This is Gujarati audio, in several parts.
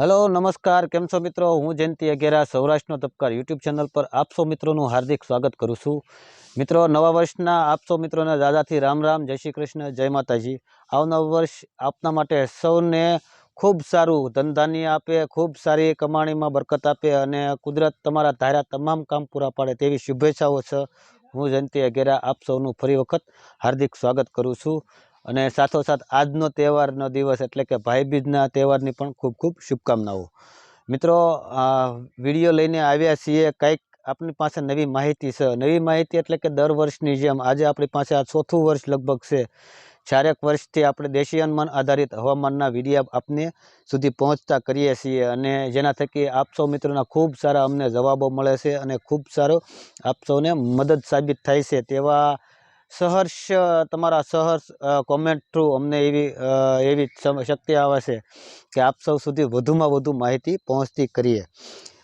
હેલો, નમસ્કાર. કેમ છો મિત્રો? હું જયંતિ અગેરા, સૌરાષ્ટ્રનો તબકાર યુટ્યુબ ચેનલ પર આપસો મિત્રોનું હાર્દિક સ્વાગત કરું છું. મિત્રો, નવા વર્ષના આપસો મિત્રોને દાદાથી રામ રામ. જય શ્રી કૃષ્ણ, જય માતાજી. આવનાર વર્ષ આપના માટે સૌને ખૂબ સારું ધનધાન્ય આપે, ખૂબ સારી કમાણીમાં બરકત આપે અને કુદરત તમારા ધાર્યા તમામ કામ પૂરા પાડે તેવી શુભેચ્છાઓ છે. હું જયંતિ અગેરા આપ સૌનું ફરી વખત હાર્દિક સ્વાગત કરું છું. અને સાથોસાથ આજનો તહેવારનો દિવસ એટલે કે ભાઈબીજના તહેવારની પણ ખૂબ ખૂબ શુભકામનાઓ. મિત્રો વીડિયો લઈને આવ્યા છીએ. કંઈક આપણી પાસે નવી માહિતી છે. નવી માહિતી એટલે કે દર વર્ષની જેમ આજે આપણી પાસે આ ચોથું વર્ષ લગભગ છે. ચારેક વર્ષથી આપણે દેશી અનુમાન આધારિત હવામાનના વિડીયા આપને સુધી પહોંચતા કરીએ છીએ અને જેના થકી આપ સૌ મિત્રોના ખૂબ સારા અમને જવાબો મળે છે અને ખૂબ સારો આપ સૌને મદદ સાબિત થાય છે તેવા સહર્ષ, તમારા સહર્ષ કોમેન્ટ થ્રુ અમને એવી એવી શક્તિ આવે છે કે આપ સૌ સુધી વધુમાં વધુ માહિતી પહોંચતી કરીએ.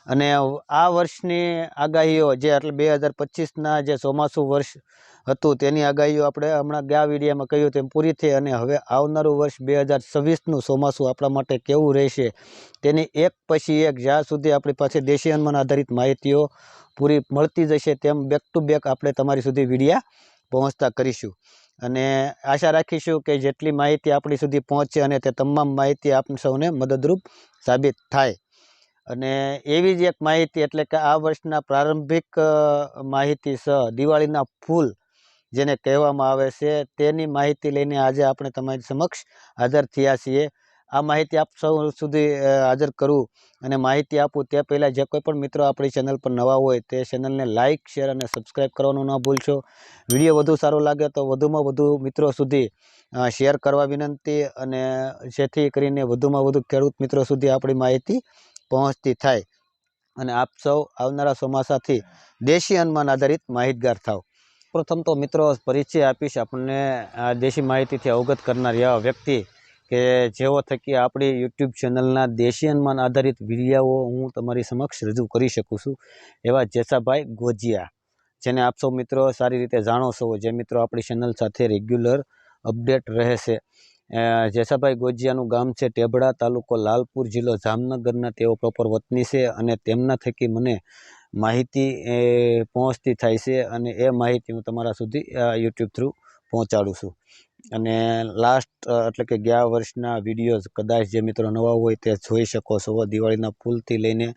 અને આ વર્ષની આગાહીઓ જે એટલે બે હજાર પચીસના જે ચોમાસું વર્ષ હતું તેની આગાહીઓ આપણે હમણાં ગયા વિડીયામાં કહ્યું તેમ પૂરી થઈ અને હવે આવનારું વર્ષ બે હજાર છવ્વીસનું ચોમાસું આપણા માટે કેવું રહેશે તેની એક પછી એક જ્યાં સુધી આપણી પાસે દેશી હનુમાન આધારિત માહિતીઓ પૂરી મળતી જશે તેમ બેક ટુ બેક આપણે તમારી સુધી વિડીયા પહોંચતા કરીશું. અને આશા રાખીશું કે જેટલી માહિતી આપણી સુધી પહોંચે અને તે તમામ માહિતી આપણે સૌને મદદરૂપ સાબિત થાય. અને એવી જ એક માહિતી એટલે કે આ વર્ષના પ્રારંભિક માહિતી સ, દિવાળીના ફૂલ જેને કહેવામાં આવે છે, તેની માહિતી લઈને આજે આપણે તમારી સમક્ષ હાજર થયા છીએ. આ માહિતી આપ સૌ સુધી હાજર કરું અને માહિતી આપું તે પહેલાં જે કોઈ પણ મિત્રો આપણી ચેનલ પર નવા હોય તે ચેનલને લાઇક શેર અને સબસ્ક્રાઈબ કરવાનું ન ભૂલશો. વીડિયો વધુ સારો લાગે તો વધુમાં વધુ મિત્રો સુધી શેર કરવા વિનંતી અને જેથી કરીને વધુમાં વધુ ખેડૂત મિત્રો સુધી આપણી માહિતી પહોંચતી થાય. અને આપ સૌ આવનારા ચોમાસાથી દેશી અનુમાન આધારિત માહિતગાર થાવ પ્રથમ તો મિત્રો પરિચય આપીશ. આપણને આ દેશી માહિતીથી અવગત કરનાર એવા વ્યક્તિ કે જેઓ થકી આપણી યુટ્યુબ ચેનલના દેશી અનુમાન આધારિત વિડીયાઓ હું તમારી સમક્ષ રજૂ કરી શકું છું. એવા જેસાભાઈ ગોજિયા જેને આપ સૌ મિત્રો સારી રીતે જાણો છો જે મિત્રો આપણી ચેનલ સાથે રેગ્યુલર અપડેટ રહે છે જેસાભાઈ ગોજિયાનું ગામ છે ટેબડા તાલુકો લાલપુર જિલ્લો જામનગરના. તેઓ પ્રોપર વતની છે અને તેમના થકી મને માહિતી એ, પહોંચતી થાય છે અને એ માહિતી હું તમારા સુધી યુટ્યુબ થ્રુ પહોંચાડું છું. અને લાસ્ટ એટલે કે ગયા વર્ષના વિડીયોઝ કદાચ જે મિત્રો નવા હોય તે જોઈ શકો છો. દિવાળીના ફૂલથી લઈને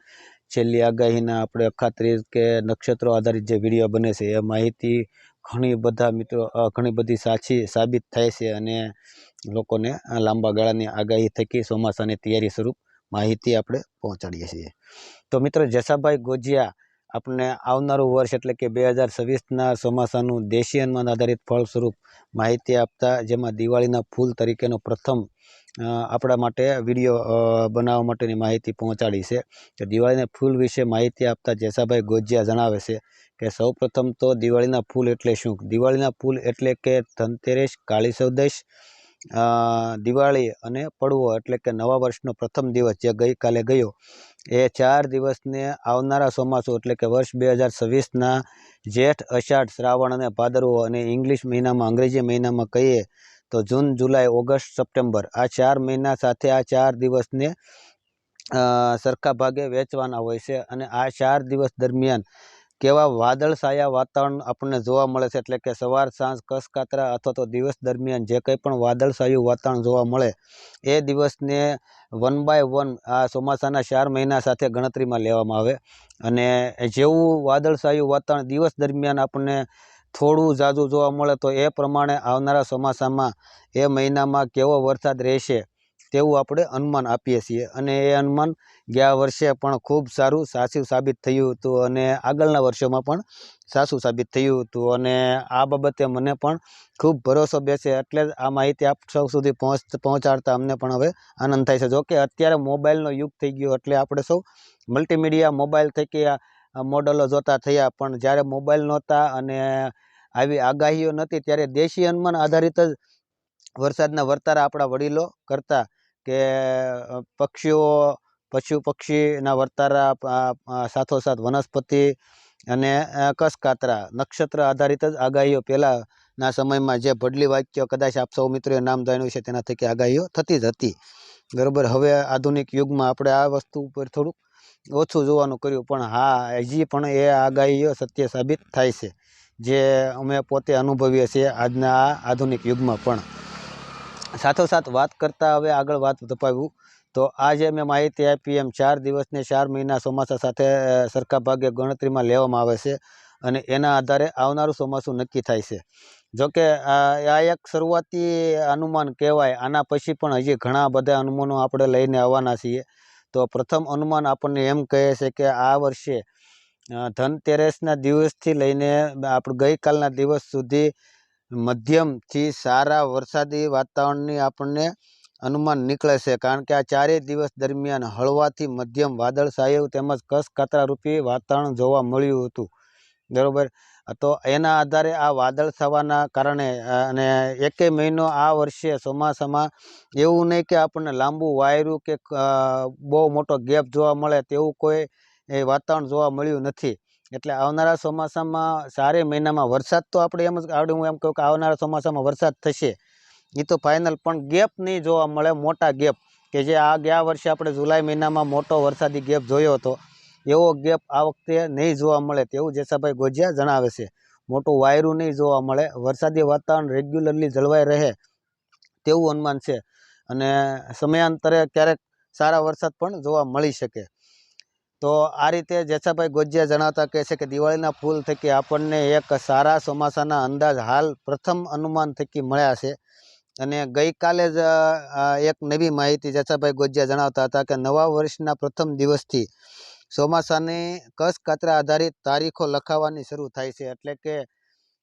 છેલ્લી આગાહીના આપણે અખાત્રીજ કે નક્ષત્રો આધારિત જે વીડિયો બને છે, એ માહિતી ઘણી બધા મિત્રો ઘણી બધી સાચી સાબિત થાય છે અને લોકોને લાંબા ગાળાની આગાહી થકી ચોમાસાની તૈયારી સ્વરૂપ માહિતી આપણે પહોંચાડીએ છીએ. તો મિત્રો, જસાભાઈ ગોજિયા આપણે આવનારું વર્ષ એટલે કે બે હજાર છવ્વીસના ચોમાસાનું દેશી અનુમાન આધારિત ફળ સ્વરૂપ માહિતી આપતા જેમાં દિવાળીના ફૂલ તરીકેનો પ્રથમ આપણા માટે વીડિયો બનાવવા માટેની માહિતી પહોંચાડી છે. તો દિવાળીના ફૂલ વિશે માહિતી આપતા જેસાભાઈ ગોજિયા જણાવે છે કે સૌપ્રથમ તો દિવાળીના ફૂલ એટલે શું? દિવાળીના ફૂલ એટલે કે ધનતેરસ કાળી ચૌદશ અ, દિવાળી અને પડવો એટલે કે નવા વર્ષનો પ્રથમ દિવસ જે ગઈકાલે ગયો, એ ચાર દિવસને આવનારા ચોમાસું એટલે કે વર્ષ બે હજાર છવ્વીસના જેઠ, અષાઢ, શ્રાવણ અને ભાદરવો અને ઇંગ્લિશ મહિનામાં અંગ્રેજી મહિનામાં કહીએ તો જૂન, જુલાઈ, ઓગસ્ટ, સપ્ટેમ્બર આ ચાર મહિના સાથે આ ચાર દિવસને સરખા ભાગે વેચવાના હોય છે અને આ ચાર દિવસ દરમિયાન કેવા વાદળછાયા વાતાવરણ આપણને જોવા મળે છે? એટલે કે સવાર, સાંજ, કસકાતરા અથવા તો દિવસ દરમિયાન જે કંઈ પણ વાદળછાયું વાતાવરણ જોવા મળે, એ દિવસને વન બાય વન આ ચોમાસાના ચાર મહિના સાથે ગણતરીમાં લેવામાં આવે. અને જેવું વાદળછાયું વાતાવરણ દિવસ દરમિયાન આપણને થોડું ઝાઝું જોવા મળે, તો એ પ્રમાણે આવનારા ચોમાસામાં, એ મહિનામાં કેવો વરસાદ રહેશે? તેવું આપણે અનુમાન આપીએ છીએ. અને એ અનુમાન ગયા વર્ષે પણ ખૂબ સારું સાચું સાબિત થયું હતું અને આગળના વર્ષોમાં પણ સાચું સાબિત થયું હતું. અને આ બાબતે મને પણ ખૂબ ભરોસો બેસે એટલે આ માહિતી આપ સૌ સુધી પહોંચ, પહોંચાડતા અમને પણ હવે આનંદ થાય છે. જોકે અત્યારે મોબાઈલનો યુગ થઈ ગયો એટલે આપણે સૌ મલ્ટીમીડિયા મોબાઈલ થકી મોડલો જોતા થયા. પણ જ્યારે મોબાઈલ નહોતા અને આવી આગાહીઓ નહોતી ત્યારે દેશી અનુમાન આધારિત જ વરસાદના વર્તારા આપણા વડીલો કરતા કે પક્ષીઓ પશુ પક્ષીના વર્તારા સાથોસાથ વનસ્પતિ અને કસકાતરા, નક્ષત્ર આધારિત જ આગાહીઓ પહેલાંના સમયમાં જે ભડલી વાક્યો કદાચ આપ સૌ મિત્રોએ નામ જાણ્યું છે તેના થકી આગાહીઓ થતી જ હતી. બરાબર, હવે આધુનિક યુગમાં આપણે આ વસ્તુ ઉપર થોડુંક ઓછું જોવાનું કર્યું, પણ હા, હજી પણ એ આગાહીઓ સત્ય સાબિત થાય છે, જે અમે પોતે અનુભવીએ છીએ આજના આ આધુનિક યુગમાં પણ. સાથોસાથ વાત કરતાં હવે આગળ વાત ધપાવ્યું તો આજે મેં માહિતી આપી એમ ચાર દિવસને ચાર મહિના ચોમાસા સાથે સરખા ભાગે ગણતરીમાં લેવામાં આવે છે અને એના આધારે આવનારું ચોમાસું નક્કી થાય છે. જોકે આ એક શરૂઆતી અનુમાન કહેવાય. આના પછી પણ હજી ઘણા બધા અનુમાનો આપણે લઈને આવવાના છીએ. તો પ્રથમ અનુમાન આપણને એમ કહે છે કે આ વર્ષે ધનતેરસના દિવસથી લઈને, આપણે ગઈકાલના દિવસ સુધી મધ્યમથી સારા વરસાદી વાતાવરણની આપણને અનુમાન નીકળે છે. કારણ કે આ ચારેય દિવસ દરમિયાન હળવાથી મધ્યમ વાદળછાયું તેમજ કસ કાતરારૂપી વાતાવરણ જોવા મળ્યું હતું. બરાબર? તો એના આધારે આ વાદળ થવાના કારણે, અને એકેય મહિનો આ વર્ષે ચોમાસામાં એવું નહીં કે આપણને લાંબુ વાયરું કે બહુ મોટો ગેપ જોવા મળે તેવું કોઈ એ વાતાવરણ જોવા મળ્યું નથી. એટલે આવનારા ચોમાસામાં ચારે મહિનામાં વરસાદ તો આપણે એમ જ આવડે, હું એમ કહું કે આવનારા ચોમાસામાં વરસાદ થશે. એ તો ફાઇનલ પણ ગેપ નહીં જોવા મળે, મોટા ગેપ કે જે આ ગયા વર્ષે આપણે જુલાઈ મહિનામાં મોટો વરસાદી ગેપ જોયો હતો, એવો ગેપ આ વખતે નહીં જોવા મળે તેવું જેસાભાઈ ગોજિયા જણાવે છે. મોટું વાયરું નહીં જોવા મળે, વરસાદી વાતાવરણ રેગ્યુલરલી જળવાઈ રહે તેવું અનુમાન છે. અને સમયાંતરે ક્યારેક સારા વરસાદ પણ જોવા મળી શકે. તો આ રીતે જેસાભાઈ ગોજિયા જણાવતા કહે છે કે દિવાળીના ફૂલ થકી આપણને એક સારા ચોમાસાના અંદાજ હાલ પ્રથમ અનુમાન થકી મળ્યા છે. અને ગઈકાલે જ એક નવી માહિતી જેસાભાઈ ગોજિયા જણાવતા હતા કે નવા વર્ષના પ્રથમ દિવસથી ચોમાસાની કસ કાતરા આધારિત તારીખો લખાવાની શરૂ થાય છે. એટલે કે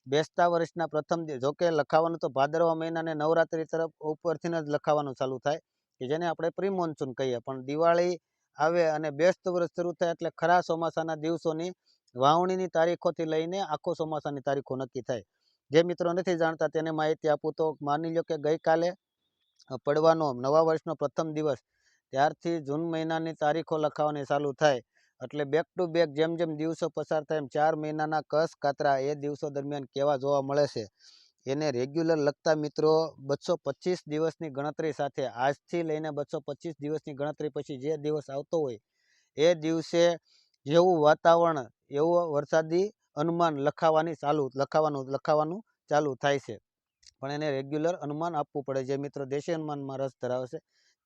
બેસતા વર્ષના પ્રથમ જોકે લખાવાનું તો ભાદરવા મહિનાને નવરાત્રિ તરફ ઉપરથી જ લખાવાનું ચાલુ થાય, કે જેને આપણે પ્રી મોન્સૂન કહીએ. પણ દિવાળી આવે અને બેસ્ત વર્ષ શરૂ થાય એટલે ખરા ચોમાસાના દિવસોની વાવણીની તારીખોથી લઈને આખો ચોમાસાની તારીખો નક્કી થાય. જે મિત્રો નથી જાણતા તેને માહિતી આપું તો માની લો કે ગઈકાલે પડવાનો નવા વર્ષનો પ્રથમ દિવસ, ત્યારથી જૂન મહિનાની તારીખો લખાવાની ચાલુ થાય. એટલે બેક ટુ બેક જેમ જેમ દિવસો પસાર થાય એમ ચાર મહિનાના કસ કાતરા એ દિવસો દરમિયાન કેવા જોવા મળે છે. એને રેગ્યુલર લખતા મિત્રો બસો પચીસ દિવસની ગણતરી સાથે, આજથી લઈને બસો પચીસ દિવસની ગણતરી પછી જે દિવસ આવતો હોય, એ દિવસે જેવું વાતાવરણ, એવું વરસાદી અનુમાન લખાવાની ચાલુ, લખાવાનું લખાવાનું ચાલુ થાય છે. પણ એને રેગ્યુલર અનુમાન આપવું પડે, જે મિત્રો દેશી અનુમાનમાં રસ ધરાવે છે,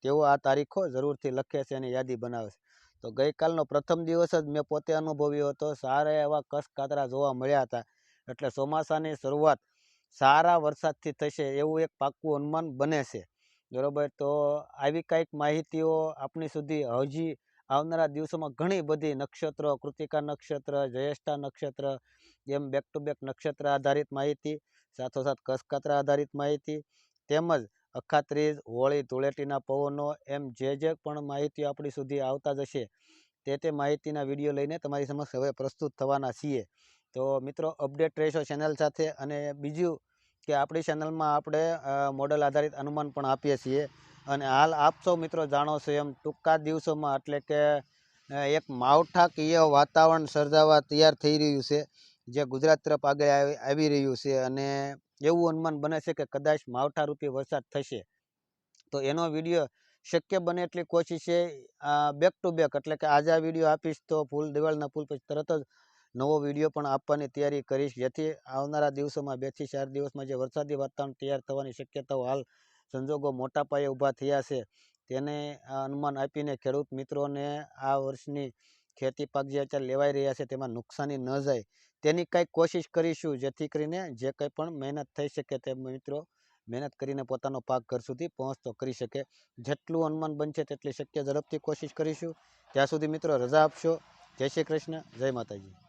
તેઓ આ તારીખો જરૂરથી લખે છે અને યાદી બનાવે છે. તો ગઈકાલનો પ્રથમ દિવસ જ મેં પોતે અનુભવ્યો હતો, સારા એવા કસ કાતરા જોવા મળ્યા હતા. એટલે ચોમાસાની શરૂઆત સારા વરસાદથી થશે એવું એક પાક્કું અનુમાન બને છે. બરાબર? તો આવી કંઈક માહિતીઓ આપણી સુધી હજી આવનારા દિવસોમાં ઘણી બધી નક્ષત્રો, કૃતિકા નક્ષત્ર, જયેષ્ઠા નક્ષત્ર એમ બેક ટુ બેક નક્ષત્ર આધારિત માહિતી, સાથોસાથ કસકતરા આધારિત માહિતી, તેમજ અખાત્રીજ, હોળી, ધૂળેટીના પવનો, એમ જે જે પણ માહિતીઓ આપણી સુધી આવતા જશે, તે તે માહિતીના વીડિયો લઈને તમારી સમક્ષ હવે પ્રસ્તુત થવાના છીએ. તો મિત્રો અપડેટ રહેશો ચેનલ સાથે અને બીજું કે આપણી ચેનલમાં આપણે મોડલ આધારિત અનુમાન પણ આપીએ છીએ. અને હાલ આપ સૌ મિત્રો જાણો છો એમ ટૂંકા દિવસોમાં એટલે કે એક માવઠાકીય વાતાવરણ સર્જાવા તૈયાર થઈ રહ્યું છે, જે ગુજરાત તરફ આગળ આવી રહ્યું છે અને એવું અનુમાન બને છે કે કદાચ માવઠારૂપી વરસાદ થશે. તો એનો વીડિયો શક્ય બને એટલી કોશિશ છે બેક ટુ બેક એટલે કે આજે આ વીડિયો આપીશ તો ફૂલ, દિવાળીના ફૂલ પછી તરત જ નવો વીડિયો પણ આપવાની તૈયારી કરીશ. જેથી આવનારા દિવસોમાં બેથી ચાર દિવસમાં જે વરસાદી વાતાવરણ તૈયાર થવાની શક્યતાઓ હાલ સંજોગો મોટા પાયે ઊભા થયા છે. તેને અનુમાન આપીને ખેડૂત મિત્રોને આ વર્ષની ખેતી પાક જે અત્યારે લેવાઈ રહ્યા છે તેમાં નુકસાની ન જાય. તેની કંઈક કોશિશ કરીશું, જેથી કરીને જે કંઈ પણ મહેનત થઈ શકે તે મિત્રો મહેનત કરીને પોતાનો પાક ઘર સુધી પહોંચતો કરી શકે. જેટલું અનુમાન બનશે તેટલી શક્ય ઝડપથી કોશિશ કરીશું. ત્યાં સુધી મિત્રો રજા આપશો. જય શ્રી કૃષ્ણ. જય માતાજી.